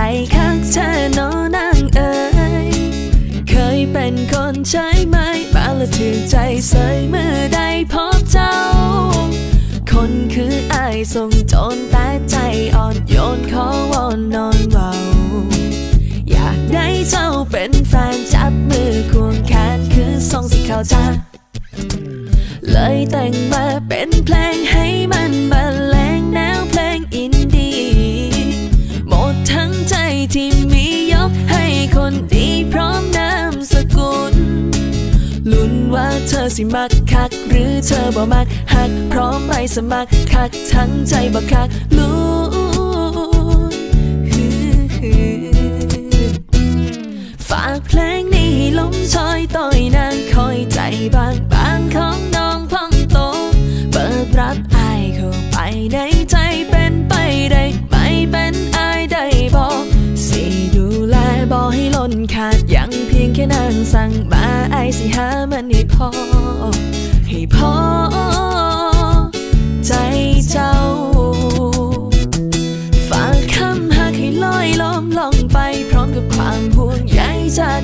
ใจคักเธอโนนางเอ๋ยเคยเป็นคนใช้ไหมมาละถือใจใส่เมื่อได้พบเจ้า คนคืออายทรงโจรแต่ใจอ่อนโยนขอวอนนอนเบาอยากได้เจ้าเป็นแฟนจับมือควงแขนคือทรงสิเขาจ้าเลยแต่งมาเป็นเพลงให้มัน สิมักคัก หรือเธอบ่มักหัก พร้อมไปสมัครคัก ทั้งใจบ่คักลุ้นฝากเพลงนี้ให้ลมชอยต่อยนางคอยใจบางบางของน้องพองโต เปิดรับอายเข้าไปในใจเป็นไปได้ไม่เป็นอายได้บอกสิดูแลบอกให้ล้นขาดยังเพียงแค่นางสั่งมาไอสิหามันให้พอ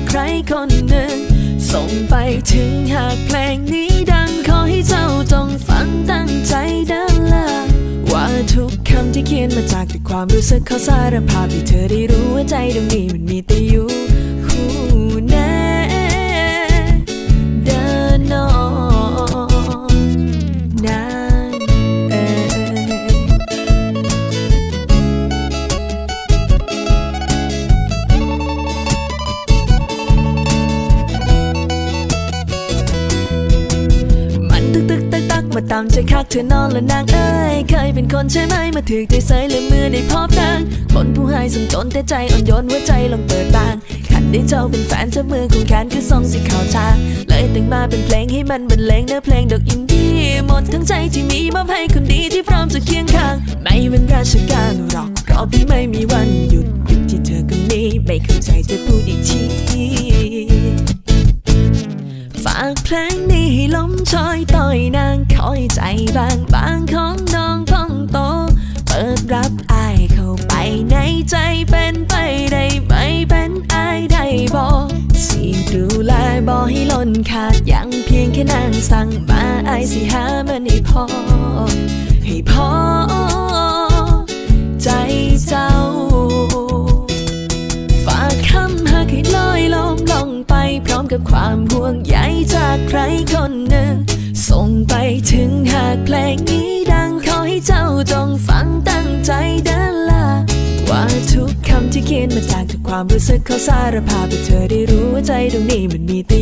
ใครคนหนึ่ง ส่งไปถึงหากเพลงนี้ดังขอให้เจ้าจงฟังตั้งใจเดินละว่าทุกคำที่เขียนมาจากแต่ความรู้สึกเขาสารภาพให้เธอได้รู้ว่าใจดวงนี้มันมีแต่อยู่คู่ มาตามใจคักเธอนอนและนางเอ้ยเคยเป็นคนใช่ไหมมาถือใจใสเลยเมื่อได้พบนางคนผู้ให้สมจนแต่ใจอ่อนโยนหัวใจลองเปิดบางขันได้เจ้าเป็นแฟนเจ้ามือของแขนคือทรงสีขาวชา เลยแต่งมาเป็นเพลงให้มันบรรเลงเนื้อเพลงดอกอินดี้หมดทั้งใจที่มีมอบให้คนดีที่พร้อมจะเคียงข้าง ไม่เป็นราชการหรอกรอบที่ไม่มีวันหยุดหยุดที่เธอคนนี้ไม่เข้าใจจะพูดอีกทีฝากเพลงนี้ให้ล้มชอยต่อย นางคอยใจบางบางของน้องพ้องโต เปิดรับอายเข้าไปในใจเป็นไปได้ไหมเป็นอายได้บอกสิดูแลบอกให้ล้นขาดยังเพียงแค่นางสั่งมาอายสิหามันให้พอ ให้พอใจเจ้า ฝากคำหักให้ลอยลมลงไปพร้อมกับความห่วงใยจากใครคนำที่เขียนมาจากทุกความรู้สึกเขาสารภาพให้เธอได้รู้ว่าใจตรงนี้มันมีแต่